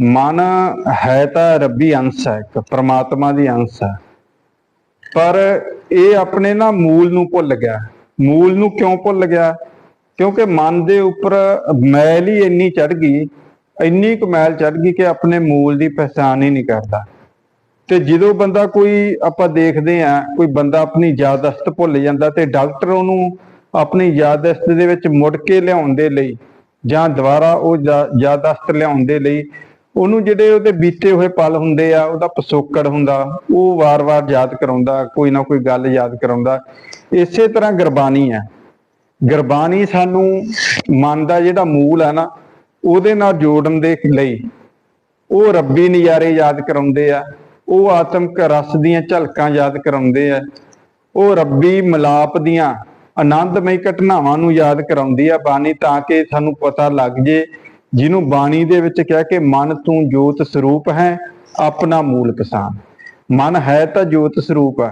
ਮਨ ਹੈ ਤਾਂ ਰੱਬੀ ਅੰਸ਼ ਹੈ, ਇੱਕ ਪ੍ਰਮਾਤਮਾ ਦੀ ਅੰਸ਼ ਹੈ। ਪਰ ਇਹ ਆਪਣੇ ਨਾ ਮੂਲ ਨੂੰ ਭੁੱਲ ਗਿਆ। ਮੂਲ ਨੂੰ ਕਿਉਂ ਭੁੱਲ ਗਿਆ? ਕਿਉਂਕਿ ਮਨ ਦੇ ਉੱਪਰ ਮੈਲ ਹੀ ਇੰਨੀ ਚੜ ਗਈ, ਇੰਨੀ ਕੁ ਮੈਲ ਚੜ ਗਈ ਕਿ ਆਪਣੇ ਮੂਲ ਦੀ ਪਛਾਣ ਹੀ ਨਹੀਂ ਕਰਦਾ। ਤੇ ਜਦੋਂ ਬੰਦਾ ਕੋਈ ਆਪਾਂ ਦੇਖਦੇ ਆ ਕੋਈ ਬੰਦਾ ਆਪਣੀ ਯਾਦਸਤ ਭੁੱਲ ਜਾਂਦਾ ਤੇ ਡਾਕਟਰ ਉਹਨੂੰ ਆਪਣੀ ਯਾਦਸਤ ਦੇ ਵਿੱਚ ਮੁੜ ਕੇ ਲਿਆਉਣ ਦੇ ਲਈ ਜਾਂ ਦੁਬਾਰਾ ਉਹ ਯਾਦਸਤ ਲਿਆਉਣ ਦੇ ਲਈ ਉਹਨੂੰ ਜਿਹੜੇ ਉਹਦੇ ਬੀਤੇ ਹੋਏ ਪਲ ਹੁੰਦੇ ਆ, ਉਹਦਾ ਪਿਛੋਕੜ ਹੁੰਦਾ, ਉਹ ਵਾਰ-ਵਾਰ ਯਾਦ ਕਰਾਉਂਦਾ, ਕੋਈ ਨਾ ਕੋਈ ਗੱਲ ਯਾਦ ਕਰਾਉਂਦਾ। ਇਸੇ ਤਰ੍ਹਾਂ ਗੁਰਬਾਣੀ ਹੈ। ਗੁਰਬਾਣੀ ਸਾਨੂੰ ਮਨ ਦਾ ਜਿਹੜਾ ਮੂਲ ਹੈ ਨਾ, ਉਹਦੇ ਨਾਲ ਜੋੜਨ ਦੇ ਲਈ ਉਹ ਰੱਬੀ ਨਜ਼ਾਰੇ ਯਾਦ ਕਰਾਉਂਦੇ ਆ, ਉਹ ਆਤਮਿਕ ਰਸ ਦੀਆਂ ਝਲਕਾਂ ਯਾਦ ਕਰਾਉਂਦੇ ਆ, ਉਹ ਰੱਬੀ ਮਿਲਾਪ ਦੀਆਂ ਆਨੰਦਮਈ ਘਟਨਾਵਾਂ ਨੂੰ ਯਾਦ ਕਰਾਉਂਦੀ ਆ ਬਾਣੀ ਤਾਂ ਕਿ ਸਾਨੂੰ ਪਤਾ ਲੱਗ ਜੇ ਜਿਹਨੂੰ ਬਾਣੀ ਦੇ ਵਿੱਚ ਕਿਹਾ ਕਿ ਮਨ ਤੂੰ ਜੋਤ ਸਰੂਪ ਹੈ, ਆਪਣਾ ਮੂਲ ਪਛਾਣ ਮਨ ਹੈ ਤਾਂ ਜੋਤ ਸਰੂਪ ਹੈ,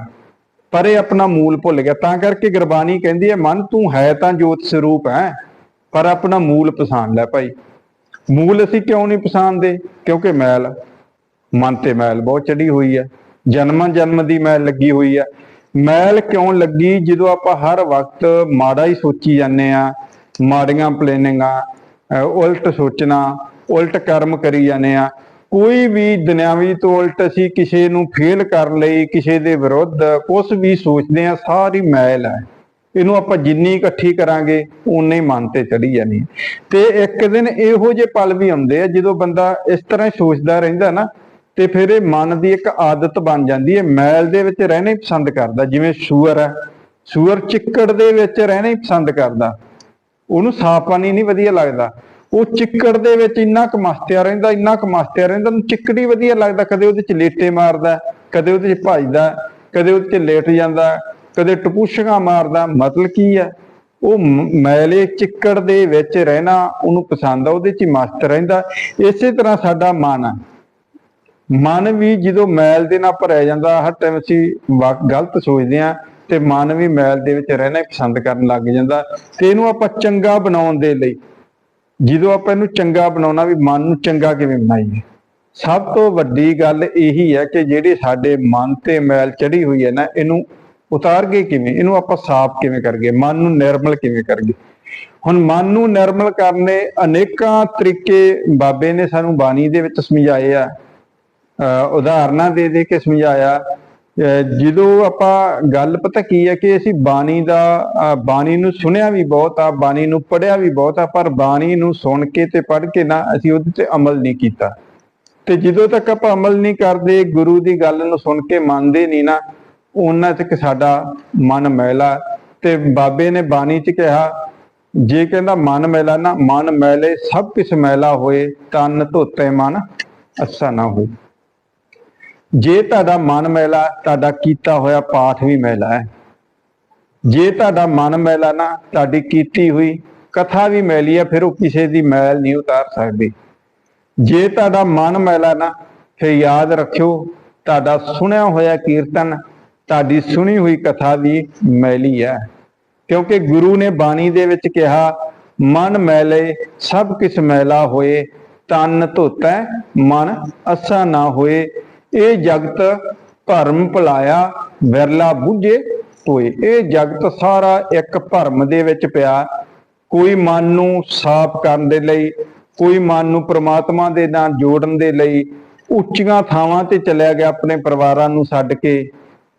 ਪਰ ਇਹ ਆਪਣਾ ਮੂਲ ਭੁੱਲ ਗਿਆ। ਤਾਂ ਕਰਕੇ ਗੁਰਬਾਣੀ ਕਹਿੰਦੀ ਹੈ, ਮਨ ਤੂੰ ਹੈ ਤਾਂ ਜੋਤ ਸਰੂਪ ਹੈ, ਪਰ ਆਪਣਾ ਮੂਲ ਪਛਾਣ ਲੈ ਭਾਈ। ਮੂਲ ਅਸੀਂ ਕਿਉਂ ਨਹੀਂ ਪਛਾਣਦੇ? ਕਿਉਂਕਿ ਮੈਲ, ਮਨ ਤੇ ਮੈਲ ਬਹੁਤ ਚੜੀ ਹੋਈ ਹੈ। ਜਨਮਾਂ ਜਨਮ ਦੀ ਮੈਲ ਲੱਗੀ ਹੋਈ ਹੈ। ਮੈਲ ਕਿਉਂ ਲੱਗੀ? ਜਦੋਂ ਆਪਾਂ ਹਰ ਵਕਤ ਮਾੜਾ ਹੀ ਸੋਚੀ ਜਾਂਦੇ ਆ ਮਾੜੀਆਂ ਪਲੈਨਿੰਗਾਂ ਉਲਟ ਸੋਚਣਾ, ਉਲਟ ਕਰਮ ਕਰੀ ਜਾਂਦੇ ਆ। ਕੋਈ ਵੀ ਦੁਨਿਆਵੀ ਤੋਂ ਉਲਟ ਅਸੀਂ ਕਿਸੇ ਨੂੰ ਫੇਲ ਕਰਨ ਲਈ, ਕਿਸੇ ਦੇ ਵਿਰੁੱਧ ਕੁਝ ਵੀ ਸੋਚਦੇ ਆ, ਸਾਰੀ ਮੈਲ ਹੈ। ਇਹਨੂੰ ਆਪਾਂ ਜਿੰਨੀ ਇਕੱਠੀ ਕਰਾਂਗੇ ਉਨੇ ਮਨ ਤੇ ਚੜੀ ਜਾਣੀ ਤੇ ਇੱਕ ਦਿਨ ਇਹੋ ਜਿਹੇ ਪਲ ਵੀ ਆਉਂਦੇ ਆ, ਜਦੋਂ ਬੰਦਾ ਇਸ ਤਰ੍ਹਾਂ ਹੀ ਸੋਚਦਾ ਰਹਿੰਦਾ ਨਾ, ਤੇ ਫਿਰ ਇਹ ਮਨ ਦੀ ਇੱਕ ਆਦਤ ਬਣ ਜਾਂਦੀ ਹੈ। ਮੈਲ ਦੇ ਵਿੱਚ ਰਹਿਣਾ ਹੀ ਪਸੰਦ ਕਰਦਾ, ਜਿਵੇਂ ਸੂਰ ਹੈ। ਸੂਰ ਚਿੱਕੜ ਦੇ ਵਿੱਚ ਰਹਿਣਾ ਹੀ ਪਸੰਦ ਕਰਦਾ। ਉਹਨੂੰ ਸਾਫ਼ ਪਾਣੀ ਨਹੀਂ ਵਧੀਆ ਲੱਗਦਾ। ਉਹ ਚਿੱਕੜ ਦੇ ਵਿੱਚ ਇੰਨਾ ਕੁ ਮਸਤਿਆ ਰਹਿੰਦਾ, ਇੰਨਾ ਕੁ ਮਸਤਿਆ ਰਹਿੰਦਾ, ਉਹਨੂੰ ਚਿੱਕੜ ਹੀ ਵਧੀਆ ਲੱਗਦਾ। ਕਦੇ ਉਹਦੇ ਚ ਲੇਟੇ ਮਾਰਦਾ, ਕਦੇ ਉਹਦੇ ਚ ਭੱਜਦਾ, ਕਦੇ ਉਹਦੇ ਚ ਲੇਟ ਜਾਂਦਾ, ਕਦੇ ਟਪੂਸ਼ੀਆਂ ਮਾਰਦਾ। ਮਤਲਬ ਕੀ ਹੈ ਉਹ ਮ- ਮੈਲੇ ਚਿੱਕੜ ਦੇ ਵਿੱਚ ਰਹਿਣਾ, ਉਹਨੂੰ ਪਸੰਦ ਆ, ਉਹਦੇ ਚ ਹੀ ਮਸਤ ਰਹਿੰਦਾ। ਇਸੇ ਤਰ੍ਹਾਂ ਸਾਡਾ ਮਨ ਆ। ਮਨ ਵੀ ਜਦੋਂ ਮੈਲ ਦੇ ਨਾਲ ਭਰਿਆ ਜਾਂਦਾ, ਹਰ ਟਾਈਮ ਅਸੀਂ ਵਾ- ਗਲਤ ਸੋਚਦੇ ਆ ਤੇ ਮਨ ਵੀ ਮੈਲ ਦੇ ਵਿੱਚ ਰਹਿਣਾ ਪਸੰਦ ਕਰਨ ਲੱਗ ਜਾਂਦਾ ਤੇ ਇਹਨੂੰ ਆਪਾਂ ਚੰਗਾ ਬਣਾਉਣ ਦੇ ਲਈ, ਜਦੋਂ ਆਪਾਂ ਇਹਨੂੰ ਚੰਗਾ ਬਣਾਉਣਾ ਵੀ ਮਨ ਨੂੰ ਚੰਗਾ ਕਿਵੇਂ ਬਣਾਈਏ? ਸਭ ਤੋਂ ਵੱਡੀ ਗੱਲ ਇਹੀ ਹੈ ਕਿ ਜਿਹੜੀ ਸਾਡੇ ਮਨ ਤੇ ਮੈਲ ਚੜੀ ਹੋਈ ਹੈ ਨਾ, ਇਹਨੂੰ ਉਤਾਰ ਕੇ ਕਿਵੇਂ, ਇਹਨੂੰ ਆਪਾਂ ਸਾਫ਼ ਕਿਵੇਂ ਕਰਗੇ ਮਨ ਨੂੰ ਨਿਰਮਲ ਕਿਵੇਂ ਕਰਗੇ ਹੁਣ ਮਨ ਨੂੰ ਨਿਰਮਲ ਕਰਨ ਦੇ ਅਨੇਕਾਂ ਤਰੀਕੇ ਬਾਬੇ ਨੇ ਸਾਨੂੰ ਬਾਣੀ ਦੇ ਵਿੱਚ ਸਮਝਾਏ ਆ। ਉਦਾਹਰਨਾਂ ਦੇ ਦੇ ਕੇ ਸਮਝਾਇਆ ਜਦੋਂ ਆਪਾਂ ਗੱਲ, ਪਤਾ ਕੀ ਹੈ ਕਿ ਅਸੀਂ ਬਾਣੀ ਦਾ ਬਾਣੀ ਨੂੰ ਸੁਣਿਆ ਵੀ ਬਹੁਤ ਆ, ਬਾਣੀ ਨੂੰ ਪੜਿਆ ਵੀ ਬਹੁਤ ਆ, ਪਰ ਬਾਣੀ ਨੂੰ ਸੁਣ ਕੇ ਤੇ ਪੜ੍ਹ ਕੇ ਨਾ ਅਸੀਂ ਉਹਦੇ ਤੇ ਅਮਲ ਨਹੀਂ ਕੀਤਾ। ਤੇ ਜਦੋਂ ਤੱਕ ਆਪਾਂ ਅਮਲ ਨਹੀਂ ਕਰਦੇ, ਗੁਰੂ ਦੀ ਗੱਲ ਨੂੰ ਸੁਣ ਕੇ ਮੰਨਦੇ ਨਹੀਂ ਨਾ, ਉਹਨਾਂ ਤੱਕ ਸਾਡਾ ਮਨ ਮੈਲਾ। ਤੇ ਬਾਬੇ ਨੇ ਬਾਣੀ 'ਚ ਕਿਹਾ, ਜੇ ਕਹਿੰਦਾ ਮਨ ਮੈਲਾ ਨਾ, ਮਨ ਮੈਲੇ ਸਭ ਕਿਸ ਮੈਲਾ ਹੋਏ, ਤਨ ਧੋਤੇ ਮਨ ਅੱਛਾ ਨਾ ਹੋਏ। ਜੇ ਤੁਹਾਡਾ ਮਨ ਮੈਲਾ, ਤੁਹਾਡਾ ਕੀਤਾ ਹੋਇਆ ਪਾਠ ਵੀ ਮੈਲਾ ਹੈ। ਜੇ ਤੁਹਾਡਾ ਮਨ ਮੈਲਾ ਨਾ, ਤੁਹਾਡੀ ਕੀਤੀ ਹੋਈ ਕਥਾ ਵੀ ਮੈਲੀ ਹੈ, ਫਿਰ ਉਹ ਕਿਸੇ ਦੀ ਮੈਲ ਨਹੀਂ ਉਤਾਰ ਸਕਦੀ। ਜੇ ਤੁਹਾਡਾ ਮਨ ਮੈਲਾ ਨਾ, ਫਿਰ ਯਾਦ ਰੱਖਿਓ, ਤੁਹਾਡਾ ਸੁਣਿਆ ਹੋਇਆ ਕੀਰਤਨ, ਤੁਹਾਡੀ ਸੁਣੀ ਹੋਈ ਕਥਾ ਵੀ ਮੈਲੀ ਹੈ। ਕਿਉਂਕਿ ਗੁਰੂ ਨੇ ਬਾਣੀ ਦੇ ਵਿੱਚ ਕਿਹਾ, ਮਨ ਮੈਲੇ, ਸਭ ਕਿਸ ਮੈਲਾ ਹੋਏ, ਤਨ ਧੋਤੈ, ਮਨ ਅਸਾ ਨਾ ਹੋਏ ਇਹ ਜਗਤ ਭਰਮ ਭੁਲਾਇਆ, ਵਿਰਲਾ ਬੁੱਝੇ ਹੋਏ। ਇਹ ਜਗਤ ਸਾਰਾ ਇੱਕ ਭਰਮ ਦੇ ਵਿੱਚ ਪਿਆ। ਕੋਈ ਮਨ ਨੂੰ ਸਾਫ਼ ਕਰਨ ਦੇ ਲਈ, ਕੋਈ ਮਨ ਨੂੰ ਪ੍ਰਮਾਤਮਾ ਦੇ ਨਾਲ ਜੋੜਨ ਦੇ ਲਈ ਉੱਚੀਆਂ ਥਾਵਾਂ ਤੇ ਚਲਿਆ ਗਿਆ ਆਪਣੇ ਪਰਿਵਾਰਾਂ ਨੂੰ ਛੱਡ ਕੇ।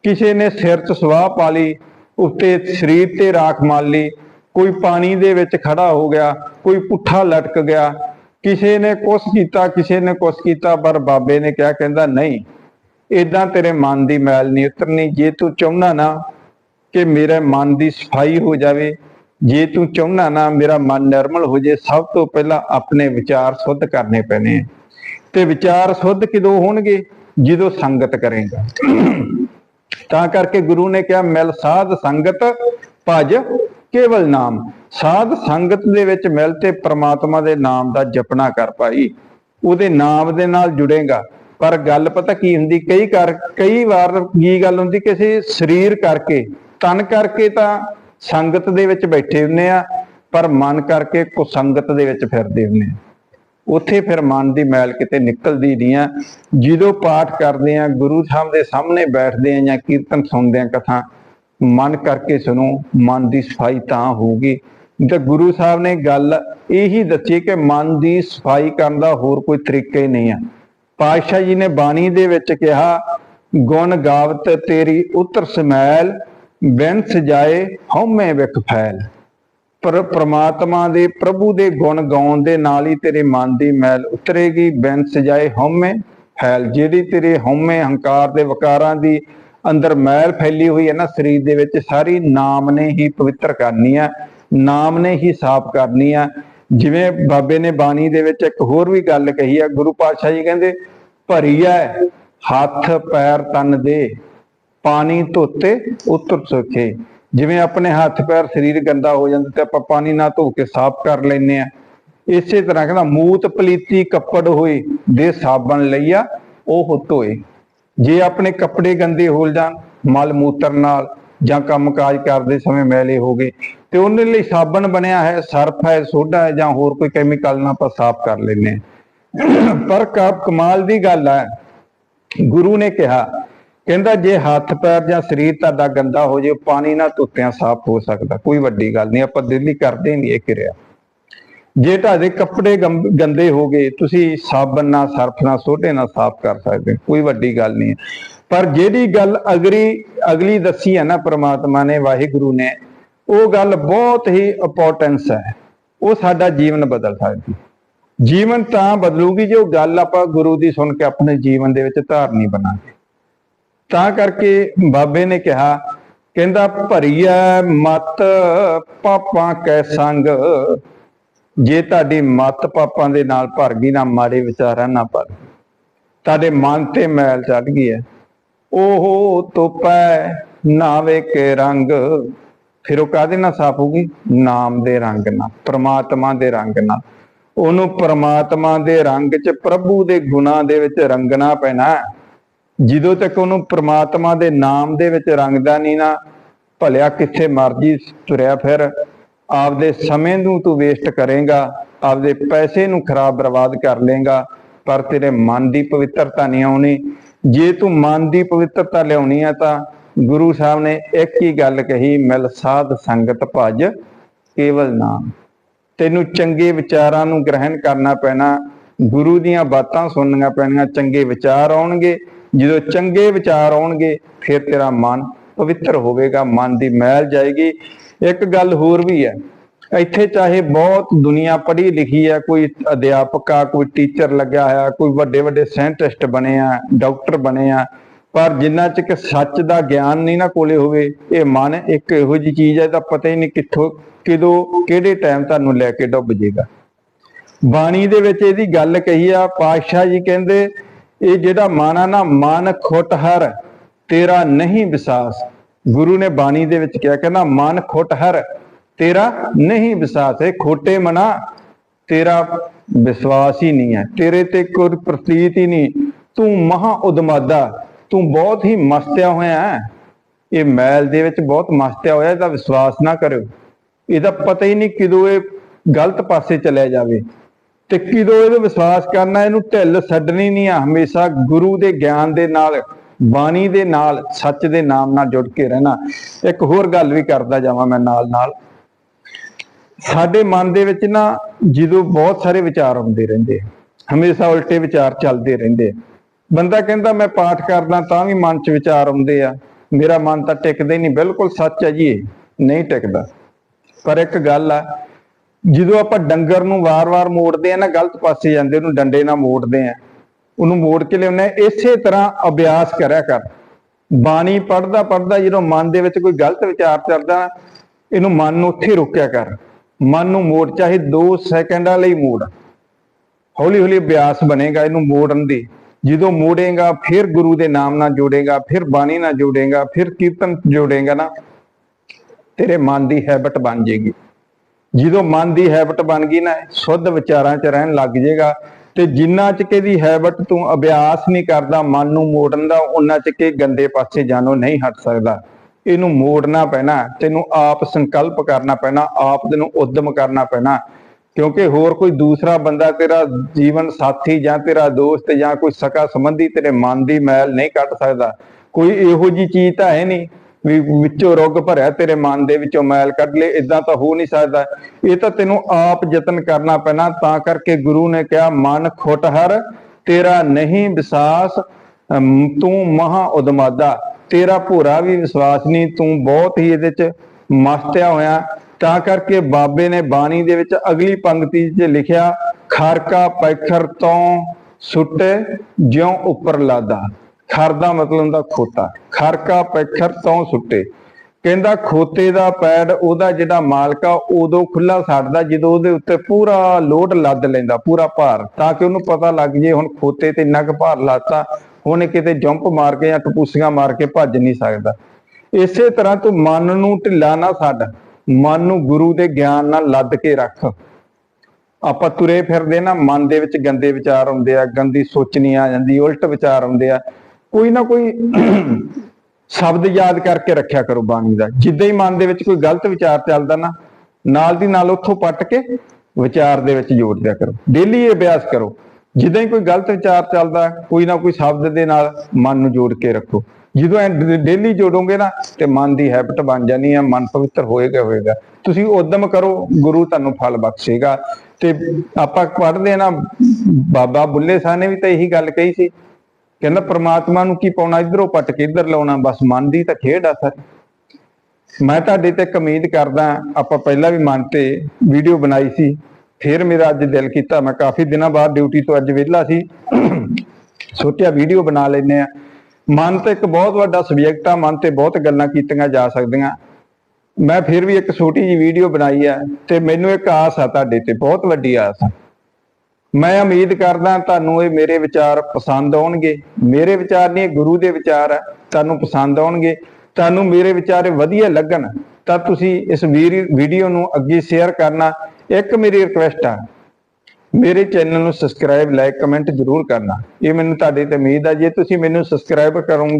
ਕਿਸੇ ਨੇ ਸਿਰ 'ਚ ਸਵਾਹ ਪਾ ਲਈ, ਉੱਤੇ ਸਰੀਰ ਤੇ ਰਾਖ ਮਾਰ ਲਈ। ਕੋਈ ਪਾਣੀ ਦੇ ਵਿੱਚ ਖੜਾ ਹੋ ਗਿਆ, ਕੋਈ ਪੁੱਠਾ ਲਟਕ ਗਿਆ ਕਿਸੇ ਨੇ ਕੁਛ ਕੀਤਾ, ਕਿਸੇ ਨੇ ਕੁਛ ਕੀਤਾ, ਪਰ ਬਾਬੇ ਨੇ ਕਿਹਾ, ਕਹਿੰਦਾ, ਨਹੀਂ ਇਦਾਂ ਤੇਰੇ ਮਨ ਦੀ ਮੈਲ ਨਹੀਂ ਉਤਰਨੀ। ਜੇ ਤੂੰ ਚਾਹੁੰਦਾ ਨਾ ਕਿ ਮੇਰੇ ਮਨ ਦੀ ਸਫ਼ਾਈ ਹੋ ਜਾਵੇ, ਜੇ ਤੂੰ ਚਾਹੁੰਦਾ ਨਾ ਮੇਰਾ ਮਨ ਨਿਰਮਲ ਹੋ ਜੇ ਸਭ ਤੋਂ ਪਹਿਲਾਂ ਆਪਣੇ ਵਿਚਾਰ ਸੁੱਧ ਕਰਨੇ ਪੈਣੇ ਆ। ਤੇ ਵਿਚਾਰ ਸੁੱਧ ਕਿਦੋਂ ਹੋਣਗੇ? ਜਦੋਂ ਸੰਗਤ ਕਰੇਗਾ। ਤਾਂ ਕਰਕੇ ਗੁਰੂ ਨੇ ਕਿਹਾ, ਮਿਲ ਸਾਧ ਸੰਗਤ, ਭਜ ਕੇਵਲ ਨਾਮ। ਸਾਧ ਸੰਗਤ ਦੇ ਵਿੱਚ ਮਿਲ ਤੇ ਪ੍ਰਮਾਤਮਾ ਦੇ ਨਾਮ ਦਾ ਜਪਣਾ ਕਰ ਭਾਈ। ਉਹਦੇ ਨਾਮ ਦੇ ਨਾਲ ਜੁੜੇਗਾ। ਪਰ ਗੱਲ ਪਤਾ ਕੀ ਹੁੰਦੀ, ਕਈ ਕਰ, ਕਈ ਵਾਰ ਕੀ ਗੱਲ ਹੁੰਦੀ ਕਿਸੇ ਸਰੀਰ ਕਰਕੇ, ਤਨ ਕਰਕੇ ਤਾਂ ਸੰਗਤ ਦੇ ਵਿੱਚ ਬੈਠੇ ਹੁੰਨੇ ਆ, ਪਰ ਮਨ ਕਰਕੇ ਕੁਸੰਗਤ ਦੇ ਵਿੱਚ ਫਿਰਦੇ ਹੁੰਨੇ ਆ। ਉੱਥੇ ਫਿਰ ਮਨ ਦੀ ਮੈਲ ਕਿਤੇ ਨਿਕਲਦੀ ਨਹੀਂ ਆ। ਜਦੋਂ ਪਾਠ ਕਰਦੇ ਆ, ਗੁਰੂ ਸਾਹਿਬ ਦੇ ਸਾਹਮਣੇ ਬੈਠਦੇ ਆ ਜਾਂ ਕੀਰਤਨ ਸੁਣਦੇ ਆ ਕਥਾ, ਮਨ ਕਰਕੇ ਸੁਣੋ, ਮਨ ਦੀ ਸਫ਼ਾਈ ਤਾਂ ਹੋਊਗੀ। ਤੇ ਗੁਰੂ ਸਾਹਿਬ ਨੇ ਗੱਲ ਇਹੀ ਦੱਸੀ ਕਿ ਮਨ ਦੀ ਸਫ਼ਾਈ ਕਰਨ ਦਾ ਹੋਰ ਕੋਈ ਤਰੀਕਾ ਹੀ ਨਹੀਂ ਆ। ਪਾਤਸ਼ਾਹ ਜੀ ਨੇ ਬਾਣੀ ਦੇ ਵਿੱਚ ਕਿਹਾ, ਗੁਣ ਗਾਵਤ ਤੇਰੀ ਉਤਰ ਸਮੈਲ ਬਿਨ ਸਜਾਏ ਹਉਮੈ ਵਿਖ ਫੈਲ। ਪਰ ਪ੍ਰਮਾਤਮਾ ਦੇ, ਪ੍ਰਭੂ ਦੇ ਗੁਣ ਗਾਉਣ ਦੇ ਨਾਲ ਹੀ ਤੇਰੇ ਮਨ ਦੀ ਮੈਲ ਉਤਰੇਗੀ ਬਿਨ ਸਜਾਏ ਹਉਮੈ ਫੈਲ। ਜਿਹੜੀ ਤੇਰੇ ਹਉਮੈ ਹੰਕਾਰ ਦੇ ਵਿਕਾਰਾਂ ਦੀ ਅੰਦਰ ਮੈਲ ਫੈਲੀ ਹੋਈ ਹੈ ਨਾ, ਸਰੀਰ ਦੇ ਵਿੱਚ ਸਾਰੀ ਨਾਮ ਨੇ ਹੀ ਪਵਿੱਤਰ ਕਰਨੀ ਆ। ਨਾਮ ਨੇ ਹੀ ਸਾਫ਼ ਕਰਨੀ ਆ। ਜਿਵੇਂ ਬਾਬੇ ਨੇ ਬਾਣੀ ਦੇ ਵਿੱਚ ਇੱਕ ਹੋਰ ਵੀ ਗੱਲ ਕਹੀ ਆ, ਗੁਰੂ ਪਾਤਸ਼ਾਹ ਜੀ ਕਹਿੰਦੇ ਭਰੀ ਐ ਹੱਥ, ਪੈਰ, ਤਨ ਦੇ, ਪਾਣੀ ਧੋਤੇ, ਉਤਰ ਸੁਖੇ। ਜਿਵੇਂ ਆਪਣੇ ਹੱਥ, ਪੈਰ ਸਰੀਰ ਗੰਦਾ ਹੋ ਜਾਂਦਾ ਤੇ ਆਪਾਂ ਪਾਣੀ ਨਾਲ ਧੋ ਕੇ ਸਾਫ਼ ਕਰ ਲੈਨੇ ਆ। ਇਸੇ ਤਰ੍ਹਾਂ ਕਹਿੰਦਾ, ਮੂਤ ਪਲੀਤੀ ਕੱਪੜ ਹੋਏ ਦੇ ਸਾਬਣ ਲਈਆ, ਉਹ ਧੋਏ। ਜੇ ਆਪਣੇ ਕੱਪੜੇ ਗੰਦੇ ਹੋ ਜਾਣ, ਮਲ ਮੂਤਰ ਨਾਲ ਜਾਂ ਕੰਮਕਾਜ ਕਰਦੇ ਸਮੇਂ ਮੈਲੇ ਹੋ ਗਏ ਤੇ ਉਹਦੇ ਲਈ ਸਾਬਣ ਬਣਿਆ ਹੈ, ਸਰਫ ਹੈ ਸੋਡਾ ਹੈ ਜਾਂ ਹੋਰ ਕੋਈ ਕੈਮੀਕਲ ਨਾਲ ਆਪਾਂ ਸਾਫ਼ ਕਰ ਲੈਨੇ ਆ ਪਰ ਕਾ, ਕਮਾਲ ਦੀ ਗੱਲ ਹੈ, ਗੁਰੂ ਨੇ ਕਿਹਾ, ਕਹਿੰਦਾ ਜੇ ਹੱਥ ਪੈਰ ਜਾਂ ਸਰੀਰ ਤੁਹਾਡਾ ਗੰਦਾ ਹੋ ਜੇ ਪਾਣੀ ਨਾਲ ਧੋਤਿਆਂ ਸਾਫ਼ ਹੋ ਸਕਦਾ, ਕੋਈ ਵੱਡੀ ਗੱਲ ਨਹੀਂ, ਆਪਾਂ ਦਿੱਲੀ ਕਰਦੇ ਨਹੀਂ ਇਹ ਕਿਰਿਆ। ਜੇ ਤੁਹਾਡੇ ਕੱਪੜੇ ਗੰਬ- ਗੰਦੇ ਹੋ ਗਏ, ਤੁਸੀਂ ਸਾਬਣ ਨਾਲ, ਸਰਫ ਨਾਲ ਸੋਡੇ ਨਾਲ ਸਾਫ਼ ਕਰ ਸਕਦੇ ਕੋਈ ਵੱਡੀ ਗੱਲ ਨਹੀਂ ਹੈ। ਪਰ ਜਿਹੜੀ ਗੱਲ ਅਗਰੀ, ਅਗਲੀ ਦੱਸੀ ਹੈ ਨਾ ਪ੍ਰਮਾਤਮਾ ਨੇ, ਵਾਹਿਗੁਰੂ ਨੇ ਉਹ ਗੱਲ ਬਹੁਤ ਹੀ ਇੰਪੋਰਟੈਂਸ ਹੈ। ਉਹ ਸਾਡਾ ਜੀਵਨ ਬਦਲ ਸਕਦੀ। ਜੀਵਨ ਤਾਂ ਬਦਲੂਗੀ ਜੇ ਉਹ ਗੱਲ ਆਪਾਂ ਗੁਰੂ ਦੀ ਸੁਣ ਕੇ ਆਪਣੇ ਜੀਵਨ ਦੇ ਵਿੱਚ ਧਾਰਨੀ ਬਣਾਂਗੇ। ਤਾਂ ਕਰਕੇ ਬਾਬੇ ਨੇ ਕਿਹਾ ਕਹਿੰਦਾ ਭਰੀਐ ਮਤ ਪਾਪਾਂ ਕੈ ਸੰਗ। ਜੇ ਤੁਹਾਡੀ ਮਤ ਪਾਪਾਂ ਦੇ ਨਾਲ ਭਰ ਗਈ ਨਾ ਮਾੜੇ ਵਿਚਾਰਾਂ ਨਾਲ ਭਰ। ਗਈ, ਤੁਹਾਡੇ ਮਨ ਤੇ ਮੈਲ ਚੜ ਗਈ ਹੈ। ਉਹ ਤੋਪੈ ਨਾਵੇ ਕੇ ਰੰਗ। ਫਿਰ ਉਹ ਕਾਹਦੇ ਨਾਲ ਸਾਫ਼ ਹੋਊਗੀ? ਨਾਮ ਦੇ ਰੰਗ ਨਾਲ, ਪ੍ਰਮਾਤਮਾ ਦੇ ਰੰਗ ਨਾਲ। ਉਹਨੂੰ ਪ੍ਰਮਾਤਮਾ ਦੇ ਰੰਗ 'ਚ, ਪ੍ਰਭੂ ਦੇ ਗੁਣਾਂ ਦੇ ਵਿੱਚ ਰੰਗਣਾ ਪੈਣਾ ਜਦੋਂ ਤੱਕ ਉਹਨੂੰ ਪ੍ਰਮਾਤਮਾ ਦੇ ਨਾਮ ਦੇ ਵਿੱਚ ਰੰਗਦਾ ਨਹੀਂ ਨਾ, ਭਲਿਆ ਕਿੱਥੇ ਮਰਜ਼ੀ ਤੁਰਿਆ ਫਿਰ। ਆਪਦੇ ਸਮੇਂ ਨੂੰ ਤੂੰ ਵੇਸਟ ਕਰੇਗਾ, ਆਪਦੇ ਪੈਸੇ ਨੂੰ ਖਰਾਬ ਬਰਬਾਦ ਕਰ ਲੇਗਾ, ਪਰ ਤੇਰੇ ਮਨ ਦੀ ਪਵਿੱਤਰਤਾ ਨਹੀਂ ਆਉਣੀ। ਜੇ ਤੂੰ ਮਨ ਦੀ ਪਵਿੱਤਰਤਾ ਲਿਆਉਣੀ ਆ ਤਾਂ ਗੁਰੂ ਸਾਹਿਬ ਨੇ ਇੱਕ ਹੀ ਗੱਲ ਕਹੀ, ਮਿਲ ਸਾਧ ਸੰਗਤ ਭਜ ਕੇਵਲ ਨਾਮ। ਤੈਨੂੰ ਚੰਗੇ ਵਿਚਾਰਾਂ ਨੂੰ ਗ੍ਰਹਿਣ ਕਰਨਾ ਪੈਣਾ, ਗੁਰੂ ਦੀਆਂ ਬਾਤਾਂ ਸੁਣਨੀਆਂ ਪੈਣੀਆਂ, ਚੰਗੇ ਵਿਚਾਰ ਆਉਣਗੇ। ਜਦੋਂ ਚੰਗੇ ਵਿਚਾਰ ਆਉਣਗੇ, ਫਿਰ ਤੇਰਾ ਮਨ ਪਵਿੱਤਰ ਹੋਵੇਗਾ, ਮਨ ਦੀ ਮੈਲ ਜਾਏਗੀ। ਇੱਕ ਗੱਲ ਹੋਰ ਵੀ ਹੈ, ਇੱਥੇ ਚਾਹੇ ਬਹੁਤ ਦੁਨੀਆ ਪੜ੍ਹੀ ਲਿਖੀ ਹੈ, ਕੋਈ ਅਧਿਆਪਕ ਆ ਕੋਈ ਟੀਚਰ ਲੱਗਿਆ ਹੋਇਆ, ਕੋਈ ਵੱਡੇ ਵੱਡੇ ਸਾਇੰਟਿਸਟ ਬਣੇ ਆ, ਡਾਕਟਰ ਬਣੇ ਆ ਪਰ ਜਿੰਨਾ ਚਿਰ ਸੱਚ ਦਾ ਗਿਆਨ ਨਹੀਂ ਨਾ ਕੋਲੇ ਹੋਵੇ, ਇਹ ਮਨ ਇੱਕ ਇਹੋ ਜਿਹੀ ਚੀਜ਼ ਹੈ ਇਹਦਾ ਪਤਾ ਹੀ ਨਹੀਂ ਕਿੱਥੋਂ, ਕਿਦੋਂ, ਕਿਹੜੇ ਟਾਈਮ ਤੁਹਾਨੂੰ ਲੈ ਕੇ ਡੁੱਬ ਜਾਏਗਾ ਬਾਣੀ ਦੇ ਵਿੱਚ ਇਹਦੀ ਗੱਲ ਕਹੀ ਆ, ਪਾਤਸ਼ਾਹ ਜੀ ਕਹਿੰਦੇ, ਇਹ ਜਿਹੜਾ ਮਨ ਆ ਨਾ, ਮਨ ਖੁੱਟ ਹਰ, ਤੇਰਾ ਨਹੀਂ ਵਿਸਾਸ ਗੁਰੂ ਨੇ ਬਾਣੀ ਦੇ ਵਿੱਚ ਕਿਹਾ, ਕਹਿੰਦਾ ਮਨ ਖੁੱਟ ਹਰ, ਤੇਰਾ ਨਹੀਂ ਵਿਸਾਸ ਹੈ ਖੋਟੇ ਮਨਾ, ਤੇਰਾ ਵਿਸ਼ਵਾਸ ਹੀ ਨਹੀਂ ਹੈ। ਤੇਰੇ ਤੇ ਕੋਈ ਪ੍ਰਤੀਤ ਹੀ ਨਹੀਂ। ਤੂੰ ਮਹਾ ਉਦਮਾਦਾ ਤੂੰ ਬਹੁਤ ਹੀ ਮਸਤਿਆ ਹੋਇਆ ਹੈ। ਇਹ ਮੈਲ ਦੇ ਵਿੱਚ ਬਹੁਤ ਮਸਤਿਆ ਹੋਇਆ, ਇਹਦਾ ਵਿਸ਼ਵਾਸ ਨਾ ਕਰਿਓ। ਇਹਦਾ ਪਤਾ ਹੀ ਨਹੀਂ ਕਿਦੋਂ ਇਹ ਗਲਤ ਪਾਸੇ ਚਲਿਆ ਜਾਵੇ। ਤੇ ਕਿਦੋਂ ਇਹਦੇ ਵਿਸ਼ਵਾਸ ਕਰਨਾ, ਇਹਨੂੰ ਢਿੱਲ ਛੱਡਣੀ ਨਹੀਂ ਆ। ਹਮੇਸ਼ਾ ਗੁਰੂ ਦੇ ਗਿਆਨ ਦੇ ਨਾਲ, ਬਾਣੀ ਦੇ ਨਾਲ, ਸੱਚ ਦੇ ਨਾਮ ਨਾਲ ਜੁੜ ਕੇ ਰਹਿਣਾ। ਇੱਕ ਹੋਰ ਗੱਲ ਵੀ ਕਰਦਾ ਜਾਵਾਂ ਮੈਂ ਨਾਲ ਨਾਲ। ਸਾਡੇ ਮਨ ਦੇ ਵਿੱਚ ਨਾ ਜਦੋਂ ਬਹੁਤ ਸਾਰੇ ਵਿਚਾਰ ਆਉਂਦੇ ਰਹਿੰਦੇ। ਹਮੇਸ਼ਾ ਉਲਟੇ ਵਿਚਾਰ ਚੱਲਦੇ ਰਹਿੰਦੇ। ਬੰਦਾ ਕਹਿੰਦਾ ਮੈਂ ਪਾਠ ਕਰਦਾ ਤਾਂ ਵੀ ਮਨ 'ਚ ਵਿਚਾਰ ਆਉਂਦੇ ਆ। ਮੇਰਾ ਮਨ ਤਾਂ ਟਿਕਦਾ ਹੀ ਨਹੀਂ। ਬਿਲਕੁਲ ਸੱਚ ਹੈ ਜੀ ਇਹ। ਨਹੀਂ ਟਿਕਦਾ। ਪਰ ਇੱਕ ਗੱਲ ਆ, ਜਦੋਂ ਆਪਾਂ ਡੰਗਰ ਨੂੰ ਵਾਰ-ਵਾਰ ਮੋੜਦੇ ਆ ਨਾ, ਗਲਤ ਪਾਸੇ ਜਾਂਦੇ, ਉਹਨੂੰ ਡੰਡੇ ਨਾਲ ਮੋੜਦੇ ਆ। ਉਹਨੂੰ ਮੋੜ ਕੇ ਲਿਆਉਂਦੇ ਆ। ਇਸੇ ਤਰ੍ਹਾਂ ਅਭਿਆਸ ਕਰਿਆ ਕਰ। ਬਾਣੀ ਪੜਦਾ ਪੜਦਾ ਜਦੋਂ ਮਨ ਦੇ ਵਿੱਚ ਕੋਈ ਗਲਤ ਵਿਚਾਰ ਚੱਲਦਾ, ਇਹਨੂੰ ਮਨ ਨੂੰ ਉੱਥੇ ਰੋਕਿਆ ਕਰ। ਮਨ ਨੂੰ ਮੋੜ, ਚਾਹੇ 2 ਸੈਕਿੰਡਾਂ ਲਈ ਮੋੜ। ਹੌਲੀ ਹੌਲੀ ਅਭਿਆਸ ਬਣੇਗਾ ਇਹਨੂੰ ਮੋੜਨ ਦੀ। ਜਦੋਂ ਮੋੜੇਗਾ, ਫਿਰ ਗੁਰੂ ਦੇ ਨਾਮ ਨਾਲ ਜੋੜੇਗਾ, ਫਿਰ ਬਾਣੀ ਨਾਲ ਜੋੜੇਗਾ, ਫਿਰ ਕੀਰਤਨ ਜੋੜੇਗਾ ਨਾ, ਤੇਰੇ ਮਨ ਦੀ ਹੈਬਿਟ ਬਣ ਜੇਗੀ। ਜਦੋਂ ਮਨ ਦੀ ਹੈਬਿਟ ਬਣ ਗਈ ਨਾ, ਸ਼ੁੱਧ ਵਿਚਾਰਾਂ 'ਚ ਰਹਿਣ ਲੱਗ ਜਾਏਗਾ ਤੇ ਜਿੰਨਾ ਚ ਕਿ ਦੀ ਹੈਬਿਟ ਤੂੰ ਅਭਿਆਸ ਨਹੀਂ ਕਰਦਾ, ਮਨ ਨੂੰ ਮੋੜਨ ਦਾ ਉਹਨਾਂ ਚ ਕਿ ਗੰਦੇ ਪਾਸੇ ਜਾਣੋ ਨਹੀਂ ਹਟ ਸਕਦਾ। ਇਹਨੂੰ ਮੋੜਨਾ ਪੈਣਾ, ਤੈਨੂੰ ਆਪ ਸੰਕਲਪ ਕਰਨਾ ਪੈਣਾ, ਆਪ ਦੇ ਨੂੰ ਉਦਮ ਕਰਨਾ ਪੈਣਾ। ਕਿਉਂਕਿ ਹੋਰ ਕੋਈ ਦੂਸਰਾ ਬੰਦਾ ਤੇਰਾ ਜੀਵਨ ਸਾਥੀ ਜਾਂ ਤੇਰਾ ਦੋਸਤ ਜਾਂ ਕੋਈ ਸਕਾ ਸੰਬੰਧੀ ਤੇਰੇ ਮਨ ਦੀ ਮੈਲ ਨਹੀਂ ਕੱਢ ਸਕਦਾ। ਕੋਈ ਇਹੋ ਜੀ ਚੀਜ਼ ਤਾਂ ਹੈ ਨਹੀਂ ਵੀ ਵਿੱਚੋਂ ਰੁੱਗ ਭਰਿਆ ਤੇਰੇ ਮਨ ਦੇ ਵਿੱਚੋਂ ਮੈਲ ਕੱਢ ਲੇ ਇਦਾਂ ਤਾਂ ਹੋ ਨਹੀਂ ਸਕਦਾ। ਇਹ ਤਾਂ ਤੈਨੂੰ ਆਪ ਯਤਨ ਕਰਨਾ ਪੈਣਾ, ਤਾਂ ਕਰਕੇ ਗੁਰੂ ਨੇ ਕਿਹਾ, ਮਨ ਖੁਟਹਰ ਤੇਰਾ ਨਹੀਂ ਵਿਸ਼ਵਾਸ ਤੂੰ ਮਹਾ ਉਦਮਾਦਾ। ਤੇਰਾ ਭੋਰਾ ਵੀ ਵਿਸ਼ਵਾਸ ਨਹੀਂ, ਤੂੰ ਬਹੁਤ ਹੀ ਇਹਦੇ ਚ ਮਸਤਿਆ ਹੋਇਆ। ਤਾਂ ਕਰਕੇ ਬਾਬੇ ਨੇ ਬਾਣੀ ਦੇ ਵਿੱਚ ਅਗਲੀ ਪੰਕਤੀ 'ਚ ਲਿਖਿਆ, ਖਰਕਾ ਪੈਖਰ ਤੋਂ ਸੁੱਟੇ, ਜਿਉਂ ਉੱਪਰ ਲਾਦਾ। ਖਰ ਦਾ ਮਤਲਬ ਹੁੰਦਾ ਖੋਤਾ। ਖਰਕਾ ਪੈਖਰ ਤੋਂ ਸੁੱਟੇ। ਕਹਿੰਦਾ ਖੋਤੇ ਦਾ ਪੈਡ ਉਹਦਾ ਜਿਹੜਾ ਮਾਲਕ ਆ, ਉਦੋਂ ਖੁੱਲਾ ਛੱਡਦਾ ਜਦੋਂ ਉਹਦੇ ਉੱਤੇ ਪੂਰਾ ਲੋਡ ਲੱਦ ਲੈਂਦਾ, ਪੂਰਾ ਭਾਰ। ਤਾਂ ਕਿ ਉਹਨੂੰ ਪਤਾ ਲੱਗ ਜੇ ਹੁਣ ਖੋਤੇ ਤੇ ਇੰਨਾ ਕੁ ਭਾਰ ਲਾਤਾ, ਹੁਣ ਕਿਤੇ ਜੰਪ ਮਾਰ ਕੇ ਜਾਂ ਟਪੂਸੀਆਂ ਮਾਰ ਕੇ ਭੱਜ ਨਹੀਂ ਸਕਦਾ। ਇਸੇ ਤਰ੍ਹਾਂ ਤੂੰ ਮਨ ਨੂੰ ਢਿੱਲਾ ਨਾ ਛੱਡ। ਮਨ ਨੂੰ ਗੁਰੂ ਦੇ ਗਿਆਨ ਨਾਲ ਲੱਦ ਕੇ ਰੱਖ। ਆਪਾਂ ਤੁਰੇ ਫਿਰਦੇ ਨਾ, ਮਨ ਦੇ ਵਿੱਚ ਗੰਦੇ ਵਿਚਾਰ ਆਉਂਦੇ ਆ, ਗੰਦੀ ਸੋਚਣੀ ਆ ਜਾਂਦੀ, ਉਲਟ ਵਿਚਾਰ ਆਉਂਦੇ ਆ। ਕੋਈ ਨਾ ਕੋਈ ਸ਼ਬਦ ਯਾਦ ਕਰਕੇ ਰੱਖਿਆ ਕਰੋ ਬਾਣੀ ਦਾ। ਜਿੱਦਾਂ ਹੀ ਮਨ ਦੇ ਵਿੱਚ ਕੋਈ ਗਲਤ ਵਿਚਾਰ ਚੱਲਦਾ ਨਾ, ਨਾਲ ਦੀ ਨਾਲ ਉੱਥੋਂ ਪੱਟ ਕੇ ਵਿਚਾਰ ਦੇ ਵਿੱਚ ਜੋੜ ਦਿਆ ਕਰੋ। ਡੇਲੀ ਇਹ ਅਭਿਆਸ ਕਰੋ। ਜਿੱਦਾਂ ਹੀ ਕੋਈ ਗਲਤ ਵਿਚਾਰ ਚੱਲਦਾ, ਕੋਈ ਨਾ ਕੋਈ ਸ਼ਬਦ ਦੇ ਨਾਲ ਮਨ ਨੂੰ ਜੋੜ ਕੇ ਰੱਖੋ। ਜਦੋਂ ਐ ਡੇਲੀ ਜੋੜੋਗੇ ਨਾ ਤੇ ਮਨ ਦੀ ਹੈਬਿਟ ਬਣ ਜਾਣੀ ਆ, ਮਨ ਪਵਿੱਤਰ ਹੋਏਗਾ ਹੋਏਗਾ। ਤੁਸੀਂ ਉਦਮ ਕਰੋ, ਗੁਰੂ ਤੁਹਾਨੂੰ ਫਲ ਬਖਸ਼ੇਗਾ। ਤੇ ਆਪਾਂ ਪੜ੍ਹਦੇ ਆ ਨਾ, ਬਾਬਾ ਬੁੱਲੇ ਸਾਹਿਬ ਨੇ ਵੀ ਤਾਂ ਇਹੀ ਗੱਲ ਕਹੀ ਸੀ। ਕਹਿੰਦਾ, ਪ੍ਰਮਾਤਮਾ ਨੂੰ ਕੀ ਪਾਉਣਾ, ਇਧਰੋਂ ਪੱਟ ਕੇ ਇਧਰ ਲਾਉਣਾ, ਬਸ ਮਨ ਦੀ ਤਾਂ ਖੇਡ ਆ ਸਰ। ਮੈਂ ਤੁਹਾਡੇ ਤੇ ਇੱਕ ਉਮੀਦ ਕਰਦਾ, ਆਪਾਂ ਪਹਿਲਾਂ ਵੀ ਮਨ ਤੇ ਵੀਡੀਓ ਬਣਾਈ ਸੀ। ਫਿਰ ਮੇਰਾ ਅੱਜ ਦਿਲ ਕੀਤਾ। ਮੈਂ ਕਾਫੀ ਦਿਨਾਂ ਬਾਅਦ ਡਿਊਟੀ ਤੋਂ ਅੱਜ ਵਿਹਲਾ ਸੀ। ਸੋਚਿਆ ਵੀਡੀਓ ਬਣਾ ਲੈਨੇ ਆ। ਮਨ ਤੇ ਇੱਕ ਬਹੁਤ ਵੱਡਾ ਸਬਜੈਕਟ ਆ, ਮਨ ਤੇ ਬਹੁਤ ਗੱਲਾਂ ਕੀਤੀਆਂ ਜਾ ਸਕਦੀਆਂ। ਮੈਂ ਫਿਰ ਵੀ ਇੱਕ ਛੋਟੀ ਜੀ ਵੀਡੀਓ ਬਣਾਈ ਆ ਤੇ ਮੈਨੂੰ ਇੱਕ ਆਸ ਆ ਤੁਹਾਡੇ ਤੇ, ਬਹੁਤ ਵੱਡੀ ਆਸ ਆ। ਮੈਂ ਉਮੀਦ ਕਰਦਾ ਤੁਹਾਨੂੰ ਇਹ ਮੇਰੇ ਵਿਚਾਰ ਪਸੰਦ ਆਉਣਗੇ। ਮੇਰੇ ਵਿਚਾਰ ਨਹੀਂ, ਇਹ ਗੁਰੂ ਦੇ ਵਿਚਾਰ ਆ, ਤੁਹਾਨੂੰ ਪਸੰਦ ਆਉਣਗੇ। ਤੁਹਾਨੂੰ ਮੇਰੇ ਵਿਚਾਰੇ ਵਧੀਆ ਲੱਗਣ, ਤਾਂ ਤੁਸੀਂ ਇਸ ਵੀਡੀਓ ਨੂੰ ਅੱਗੇ ਸ਼ੇਅਰ ਕਰਨਾ ਇੱਕ ਮੇਰੀ ਰਿਕੁਐਸਟ ਆ। ਮੇਰੇ ਚੈਨਲ ਨੂੰ ਸਬਸਕ੍ਰਾਈਬ ਲਾਈਕ ਕਮੈਂਟ ਜ਼ਰੂਰ ਕਰਨਾ। ਇਹ ਮੈਨੂੰ ਤੁਹਾਡੇ ਤੇ ਉਮੀਦ ਆ। ਜੇ ਤੁਸੀਂ ਮੈਨੂੰ ਸਬਸਕ੍ਰਾਈਬ ਕਰੋਗੇ